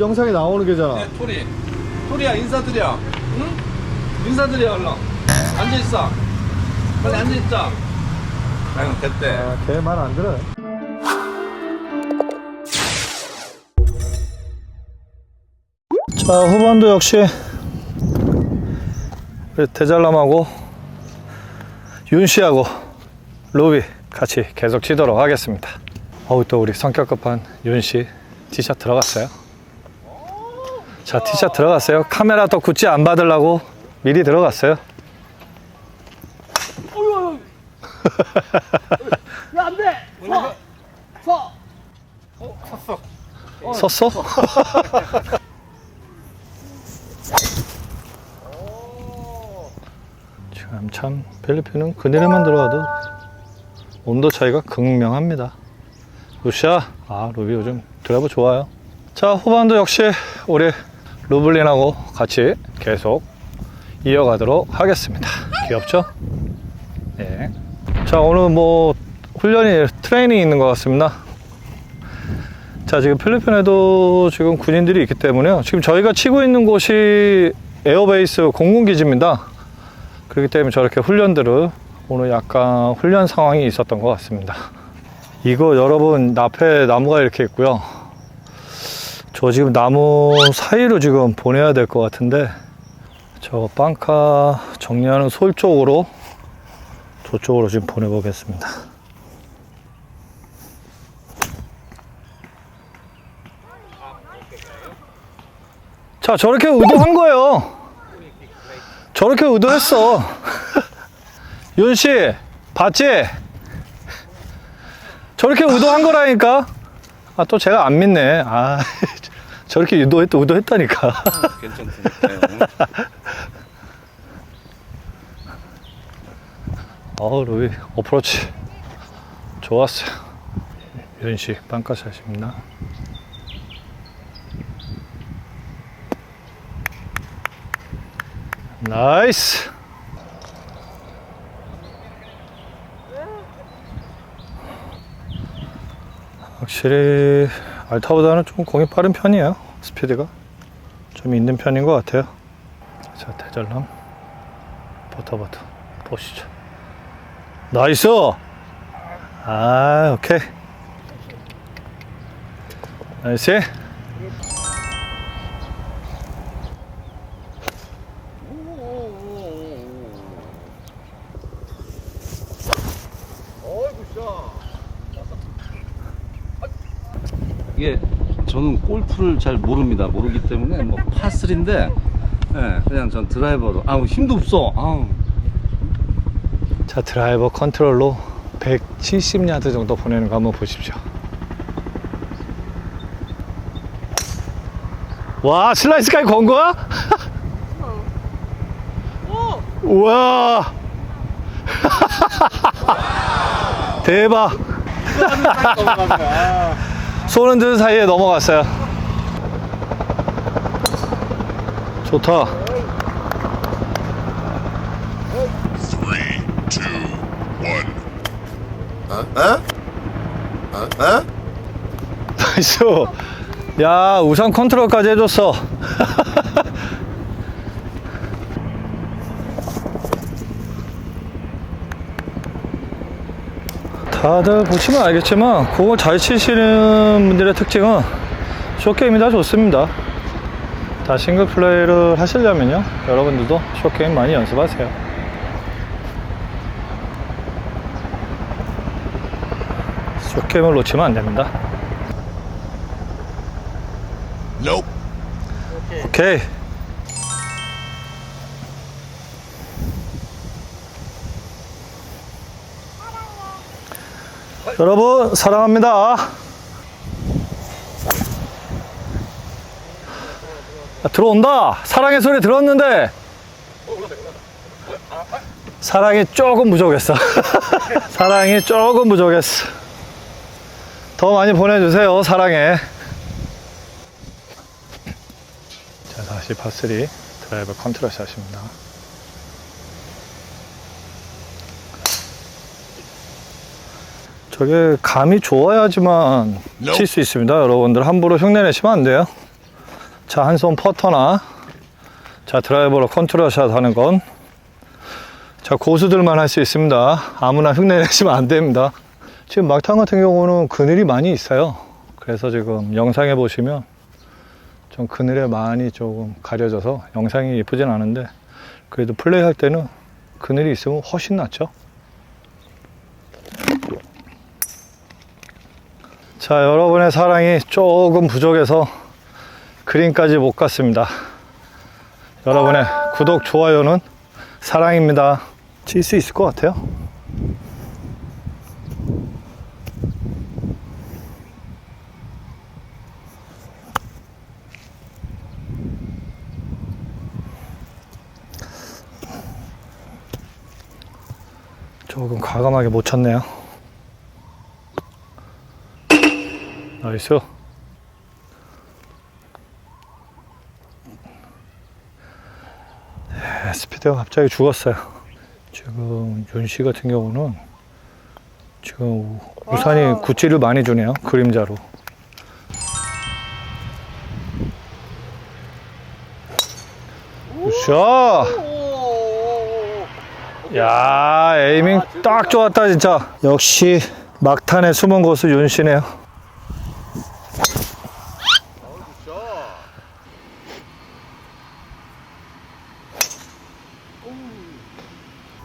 영상에 나오는 게잖아. 네, 토리. 토리야, 인사드려. 응? 인사드려, 얼른. 앉아있어. 빨리 앉아있자. 아유, 됐대. 아, 걔말 안 들어. 자, 후반도 역시 대잘남하고 윤 씨하고 로비 같이 계속 치도록 하겠습니다. 어우, 또 우리 성격 급한 윤씨 티샷 들어갔어요. 자, 티샷 들어갔어요. 카메라 또 굳이 안 받으려고 미리 들어갔어요. 섰어? 지금 참 필리핀은 그늘에만 들어가도 온도 차이가 극명합니다. 루시아, 아 루비 요즘 드라이버 좋아요. 자 후반도 역시 우리 루블린하고 같이 계속 이어가도록 하겠습니다. 귀엽죠? 네. 자 오늘 뭐 훈련이 트레이닝 있는 것 같습니다. 자, 지금 필리핀에도 지금 군인들이 있기 때문에요. 지금 저희가 치고 있는 곳이 에어베이스 공군기지입니다. 그렇기 때문에 저렇게 훈련들을 오늘 약간 훈련 상황이 있었던 것 같습니다. 이거 여러분 앞에 나무가 이렇게 있고요. 저 지금 나무 사이로 지금 보내야 될 것 같은데 저 빵카 정리하는 솔 쪽으로 저쪽으로 지금 보내보겠습니다. 자, 저렇게 의도한 거예요. 저렇게 의도했어. 윤 씨, 봤지? 저렇게 의도한 거라니까. 아, 또 제가 안 믿네. 아, 저렇게 의도했, 의도했다니까. 괜찮습니다. 어우, 루이, 어프로치. 좋았어요. 윤 씨, 빵카샷입니다. 나이스. 확실히 알타보다는 좀 공이 빠른 편이에요. 스피드가 좀 있는 편인 것 같아요. 자 대절남 버터버터 보시죠. 나이스. 아 오케이. 나이스. 이게 골프를 잘 모릅니다. 모르기 때문에 뭐 파3인데 예, 그냥 전 드라이버로 아우 힘도 없어. 아우. 자 드라이버 컨트롤로 170야드 정도 보내는 거 한번 보십시오. 와 슬라이스까지 건 거야? 우와 대박 손은 든 사이에 넘어갔어요 좋다 Three, two, one. 나이스. 야, 우선 컨트롤까지 해줬어. 다들 보시면 알겠지만, 공을 잘 치시는 분들의 특징은 쇼게임이 다 좋습니다. 다 싱글 플레이를 하시려면요, 여러분들도 쇼게임 많이 연습하세요. 쇼게임을 놓치면 안 됩니다. Nope. 오케이. 여러분 사랑합니다. 들어온다. 사랑의 소리 들었는데 사랑이 조금 부족했어. 사랑이 조금 부족했어. 더 많이 보내주세요. 사랑해. 자, 다시 파3 드라이버 컨트롤 샷입니다. 저게 감이 좋아야지만 칠수 있습니다. 여러분들 함부로 흉내 내시면 안 돼요. 자, 한 손 퍼터나, 자, 드라이버로 컨트롤샷 하는 건, 자, 고수들만 할 수 있습니다. 아무나 흉내내시면 안 됩니다. 지금 막탄 같은 경우는 그늘이 많이 있어요. 그래서 지금 영상에 보시면 좀 그늘에 많이 조금 가려져서 영상이 예쁘진 않은데, 그래도 플레이 할 때는 그늘이 있으면 훨씬 낫죠. 자, 여러분의 사랑이 조금 부족해서 그린까지 못 갔습니다. 여러분의 구독, 좋아요는 사랑입니다. 칠 수 있을 것 같아요. 조금 과감하게 못 쳤네요. 나이스. 네, 스피드가 갑자기 죽었어요. 지금 윤씨 같은 경우는 지금 우산이 구찌를 많이 주네요. 그림자로. 굿샷! 야, 에이밍 딱 좋았다, 진짜. 역시 막탄의 숨은 고수 윤씨네요.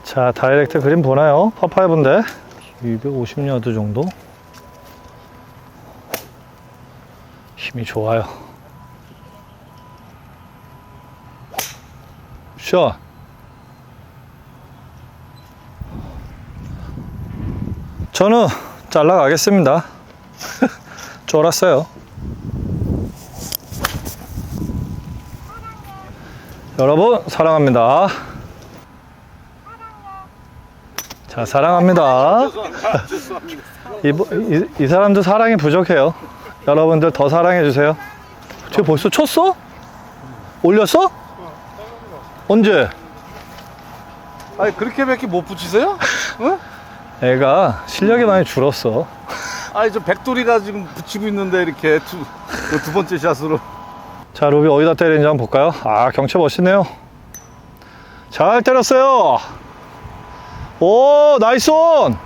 자, 다이렉트 그림 보나요? 파5인데 250야드 정도. 힘이 좋아요. 샷. 저는 잘라 가겠습니다. 쫄았어요. 여러분, 사랑합니다. 자, 사랑합니다. 이, 이, 이 사람도 사랑이 부족해요. 여러분들 더 사랑해 주세요. 지금 벌써 쳤어? 올렸어? 언제? 아니 그렇게밖에 못 붙이세요? 응? 애가 실력이 많이 줄었어. 아니 저 백돌이가 지금 붙이고 있는데 이렇게 두, 그두 번째 샷으로 자, 루비 어디다 때리는지 한번 볼까요? 아, 경치 멋있네요. 잘 때렸어요. 오, 나이스 온!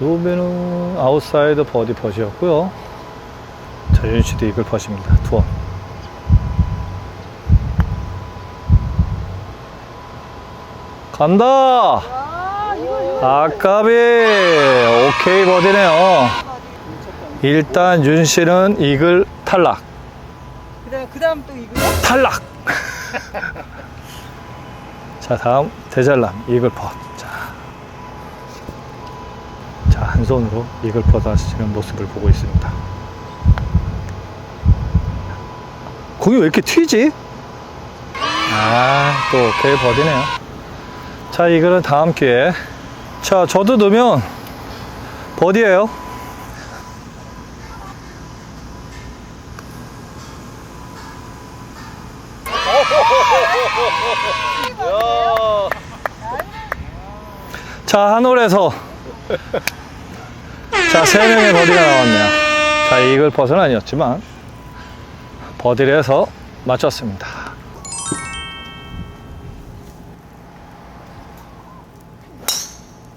루비는 아웃사이드 버디 퍼시였고요. 자, 윤씨도 이글 퍼십니다. 투원. 간다! 아까비 오케이 버디네요 일단 윤 씨는 이글 탈락 그다음 그다음 또 이거 탈락. 자 다음 대잘남 이글 펫자. 자, 한 손으로 이글 펫 하시는 모습을 보고 있습니다. 공이 왜 이렇게 튀지? 아또 오케이 버디네요. 자 이거는 다음 기회에. 자 저도 넣으면 버디예요 자 한올에서. 자 세 명의 버디가 나왔네요. 자 이글 퍼은 아니었지만 버디를 해서 맞췄습니다.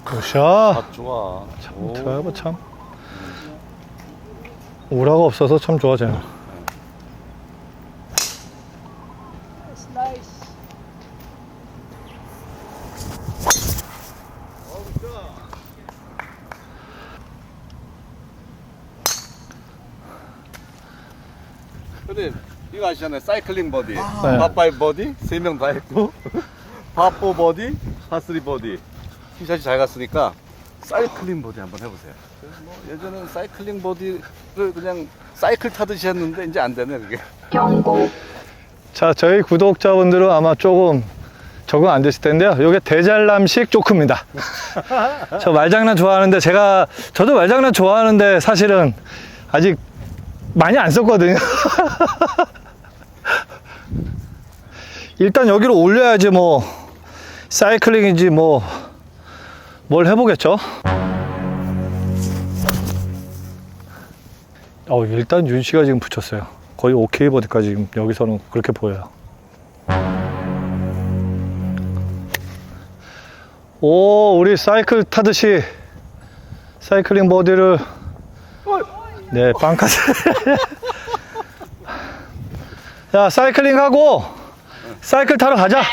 굿샷. 아 좋아. 참 드라이버 참. 우라가 없어서 참 좋아져요. 나이스. 근데 아시잖아요 사이클링 버디 네. 파5 버디 세 명 다 했고 파4 버디 파3 버디 티샷이 잘 갔으니까 사이클링 버디 한번 해보세요 뭐 예전에는 사이클링 버디를 그냥 사이클 타듯이 했는데 이제 안 되네 그게 자, 저희 구독자분들은 아마 조금 적응 안 되실 텐데요. 이게 대잘남식 조크입니다. 저 말장난 좋아하는데 제가 저도 말장난 좋아하는데 사실은 아직 많이 안 썼거든요. 일단 여기로 올려야지 뭐 사이클링인지 뭐 뭘 해보겠죠? 어, 일단 윤 씨가 지금 붙였어요. 거의 오케이 버디까지 지금 여기서는 그렇게 보여요. 오, 우리 사이클 타듯이 사이클링 버디를 네, 빵카스. 야, 사이클링 하고 사이클 타러 가자.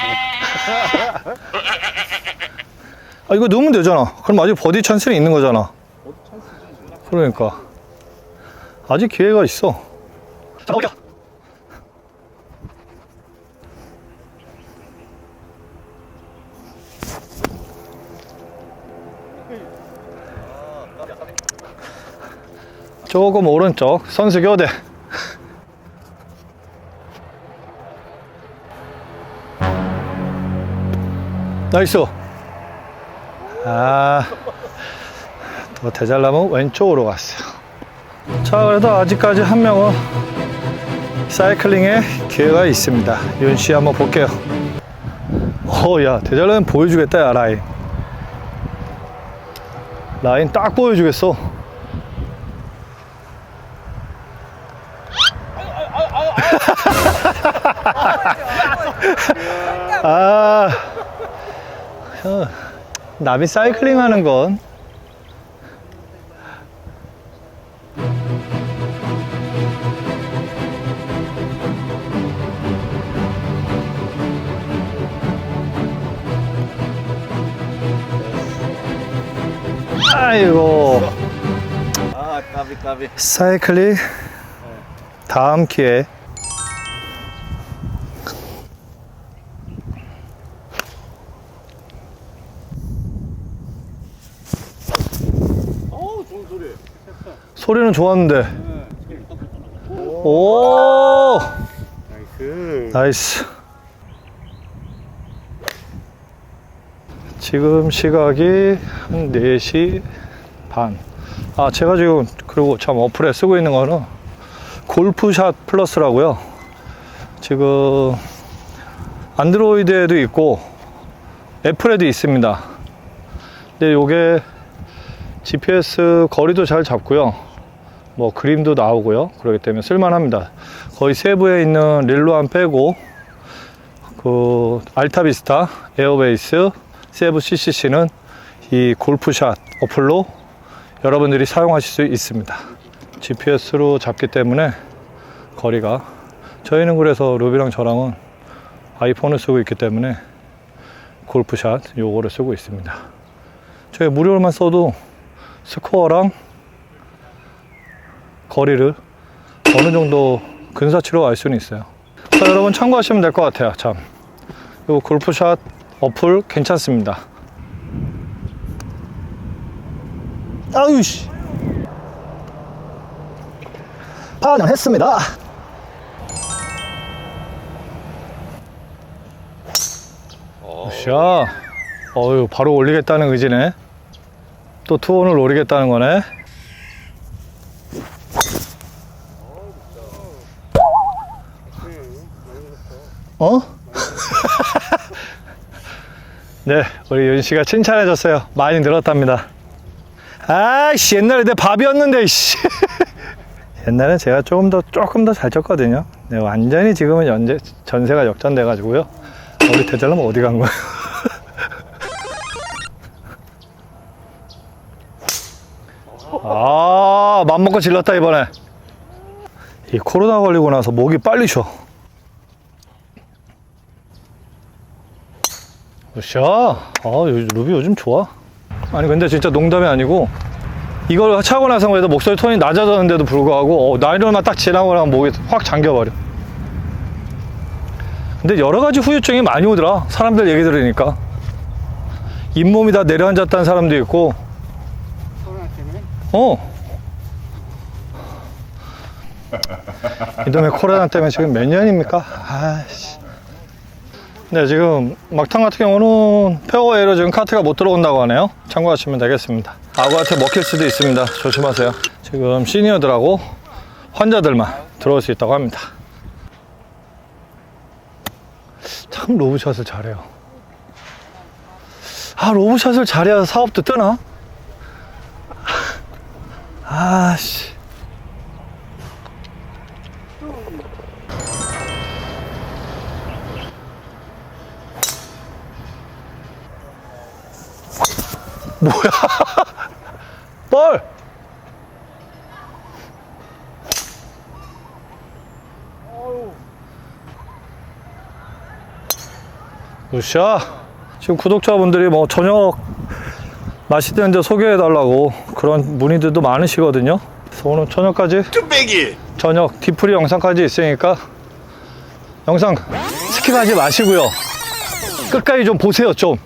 아, 이거 넣으면 되잖아. 그럼 아직 버디 찬스는 있는 거잖아. 그러니까. 아직 기회가 있어. 자, 가보자. 조금 오른쪽 선수 교대. 나이스. 아, 더 대잘나면 왼쪽으로 갔어요. 자, 그래도 아직까지 한 명은 사이클링에 기회가 있습니다. 윤 씨 한번 볼게요. 어, 야, 대잘나면 보여주겠다, 야, 라인. 라인 딱 보여주겠어. 아, 형, 남이 사이클링 하는 건. 아이고. 아 까비 까비. 사이클링. 다음 기회 어우 좋은 소리 소리는 좋았는데 오 나이스 나이스 지금 시각이 한 4시 반. 아, 제가 지금, 그리고 참 어플에 쓰고 있는 거는 골프샷 플러스라고요. 지금 안드로이드에도 있고 애플에도 있습니다. 근데 요게 GPS 거리도 잘 잡고요. 뭐 그림도 나오고요. 그렇기 때문에 쓸만합니다. 거의 세부에 있는 릴로안 빼고 그 알타비스타, 에어베이스, 세부 CCC는 이 골프샷 어플로 여러분들이 사용하실 수 있습니다. GPS로 잡기 때문에 거리가 저희는 그래서 루비랑 저랑은 아이폰을 쓰고 있기 때문에 골프샷 요거를 쓰고 있습니다. 저희 무료로만 써도 스코어랑 거리를 어느 정도 근사치로 알 수는 있어요. 자, 여러분 참고하시면 될 것 같아요. 참. 요 골프샷 어플 괜찮습니다. 아유씨. 파전했습니다. 샤. 어유 바로 올리겠다는 의지네. 또 투혼을 노리겠다는 거네. 어? 네, 우리 윤 씨가 칭찬해줬어요. 많이 늘었답니다. 아이씨, 옛날에 내 밥이었는데, 씨. 옛날엔 제가 조금 더, 조금 더 잘 쳤거든요. 네, 완전히 지금은 연재, 전세가 역전돼가지고요. 우리 대절남 어디 간 거예요? 아, 맘먹고 질렀다, 이번에. 이 코로나 걸리고 나서 목이 빨리 쉬어. 으쌰. 아, 요- 루비 요즘 좋아. 아니, 근데 진짜 농담이 아니고, 이걸 차고 나서 그래도 목소리 톤이 낮아졌는데도 불구하고, 어, 나이로만 딱 지나고 나면 목이 확 잠겨버려. 근데 여러 가지 후유증이 많이 오더라. 사람들 얘기 들으니까. 잇몸이 다 내려앉았다는 사람도 있고, 어. 이놈의 코로나 때문에 지금 몇 년입니까? 아씨. 네, 지금 막탕 같은 경우는 페어웨이로 지금 카트가 못 들어온다고 하네요. 참고하시면 되겠습니다. 아구한테 먹힐 수도 있습니다. 조심하세요. 지금 시니어들하고 환자들만 들어올 수 있다고 합니다. 참 로브샷을 잘해요. 아, 로브샷을 잘해야 사업도 뜨나? 아, 씨. 뭐야? 볼! 굿샷. 지금 구독자분들이 뭐 저녁 맛있는데 소개해달라고 그런 문의들도 많으시거든요. 그래서 오늘 저녁까지 뚝배기. 저녁 디프리 영상까지 있으니까 영상 스킵하지 마시고요. 끝까지 좀 보세요, 좀.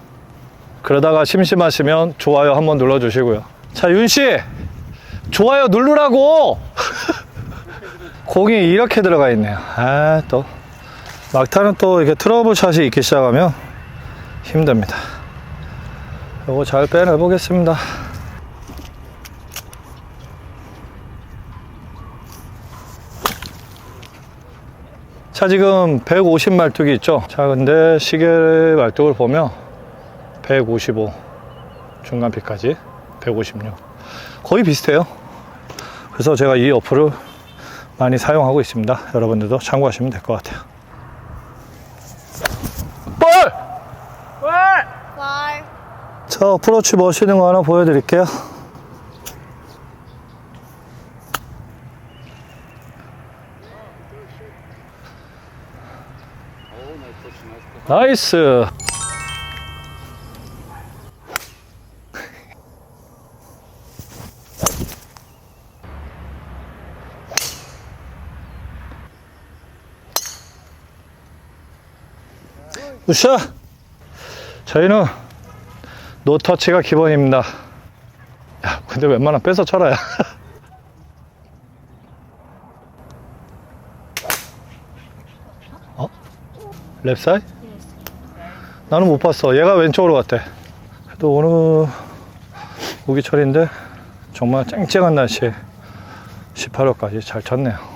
그러다가 심심하시면 좋아요 한번 눌러주시고요. 자, 윤 씨, 좋아요 누르라고. 공이 이렇게 들어가 있네요. 아, 또 막타는 또 이렇게 트러블 샷이 있기 시작하면 힘듭니다. 요거 잘 빼내 보겠습니다. 자 지금 150 말뚝이 있죠 자 근데 시계 말뚝을 보면 155 중간피까지 156 거의 비슷해요. 그래서 제가 이 어플을 많이 사용하고 있습니다. 여러분들도 참고하시면 될 것 같아요. 볼! 쌀. 자 어프로치 멋있는 거 하나 보여드릴게요. 나이스 우샤 저희는 노터치가 기본입니다. 야 근데 웬만하면 뺏어 쳐라 야. 어? 랩사이? 나는 못 봤어. 얘가 왼쪽으로 갔대. 그래도 오늘 우기철인데 정말 쨍쨍한 날씨에 18호까지 잘 쳤네요.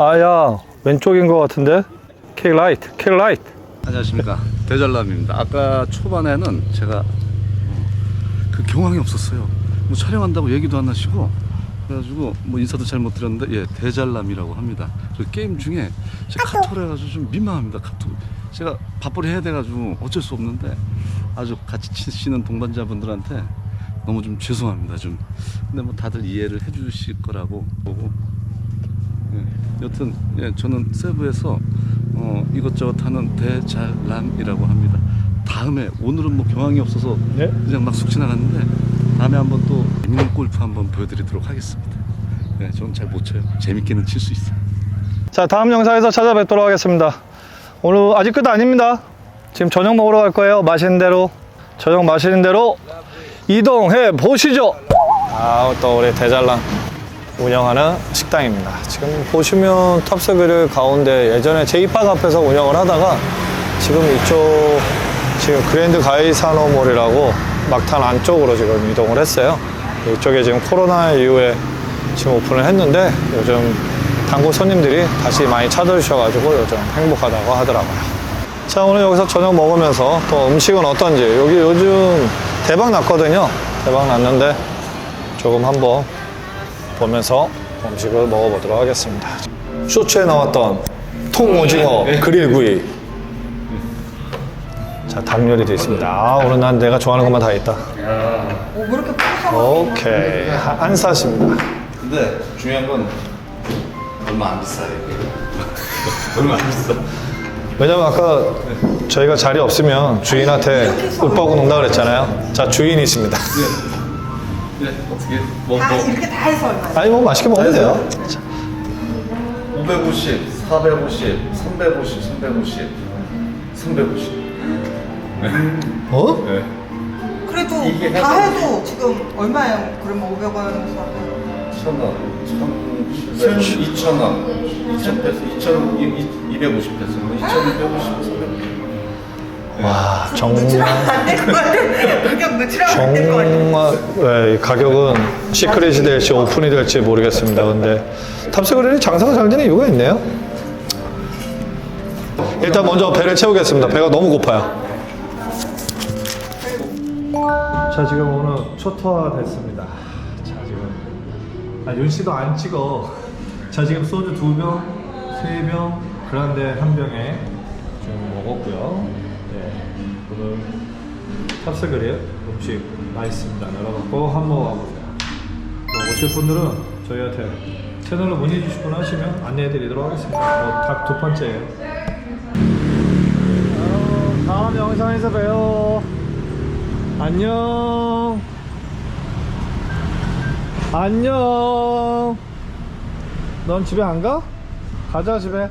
아야 왼쪽인 것 같은데 킥 라이트 킥 라이트 안녕하십니까 대잘남입니다. 아까 초반에는 제가 어, 그 경황이 없었어요. 뭐 촬영한다고 얘기도 안 하시고 그래가지고 뭐 인사도 잘 못 드렸는데 예 대잘남이라고 합니다. 그 게임 중에 제가 카톡을 해가지고 좀 민망합니다. 카톡 제가 밥벌이 해야 돼가지고 어쩔 수 없는데 아주 같이 치시는 동반자분들한테 너무 좀 죄송합니다. 좀 근데 뭐 다들 이해를 해주실 거라고 보고 예, 여튼 예, 저는 세부에서 어, 이것저것 하는 대잘남이라고 합니다. 다음에 오늘은 뭐 경황이 없어서 네. 그냥 막쑥 지나갔는데 다음에 한번 또 재밌는 골프 한번 보여드리도록 하겠습니다. 네, 저는 잘 못 쳐요. 재밌게는 칠 수 있어요. 자 다음 영상에서 찾아뵙도록 하겠습니다 오늘 아직 끝 아닙니다 지금 저녁 먹으러 갈 거예요 마시는 대로 저녁 마시는 대로 이동해 보시죠 아또 우리 대잘남 운영하는 식당입니다 지금 보시면 탑스그릴 가운데 예전에 제이팍 앞에서 운영을 하다가 지금 이쪽 지금 그랜드 가이사노몰이라고 막탄 안쪽으로 지금 이동을 했어요 이쪽에 지금 코로나 이후에 지금 오픈을 했는데 요즘 단골 손님들이 다시 많이 찾아주셔가지고 요즘 행복하다고 하더라고요. 자, 오늘 여기서 저녁 먹으면서 또 음식은 어떤지 여기 요즘 대박 났거든요. 대박 났는데 조금 한번 보면서 음식을 먹어보도록 하겠습니다. 쇼츠에 나왔던 통오징어 그릴구이. 자, 닭 요리도 있습니다. 아, 오늘 난 내가 좋아하는 것만 다 있다. 오, 왜 이렇게 푸석하게 오케이. 하- 한사십니다. 근데 중요한 건 얼마 안 비싸요. 얼마 안 비싸. 왜냐면 아까 저희가 자리 없으면 주인한테 윽박고 논다 그랬잖아요. 자, 주인이 있습니다. 네, 어떻게 뭐, 다 뭐 이렇게 다 해서 얼마야? 아니, 뭐 맛있게 먹으면 돼요. 550, 450, 350, 350, 350. 어? 네. 그래도 이게 다 해서- 해도 지금 얼마예요? 그러면 500원 천 원, 천, 천, 이천 원, 이천 페소, 이천, 이백오십 페소, 이천 이백오십, 삼백. 와, 정말, 안될것 같아. 가격 늦추라고 안될것 같아. 정말, 네, 이 가격은 시크릿이 될지 오픈이 될지 모르겠습니다. 근데 탑스그릴이 장사가 잘 되는 이유가 있네요. 일단 먼저 배를 채우겠습니다. 배가 너무 고파요. 자 지금 오늘 초토화 됐습니다. 자 지금 아 윤 씨도 안 찍어. 자 지금 소주 두 병, 세 병, 그란데 한 병에 지금 먹었고요. 네 오늘 탑스그릴 음식 맛있습니다. 여러분 꼭 한번 와보세요. 뭐 오실 분들은 저희한테 채널로 문의 주시거나 하시면 안내해 드리도록 하겠습니다. 뭐, 닭두 번째예요. 어, 다음 영상에서 봬요. 안녕. 안녕. 넌 집에 안 가? 가자 집에.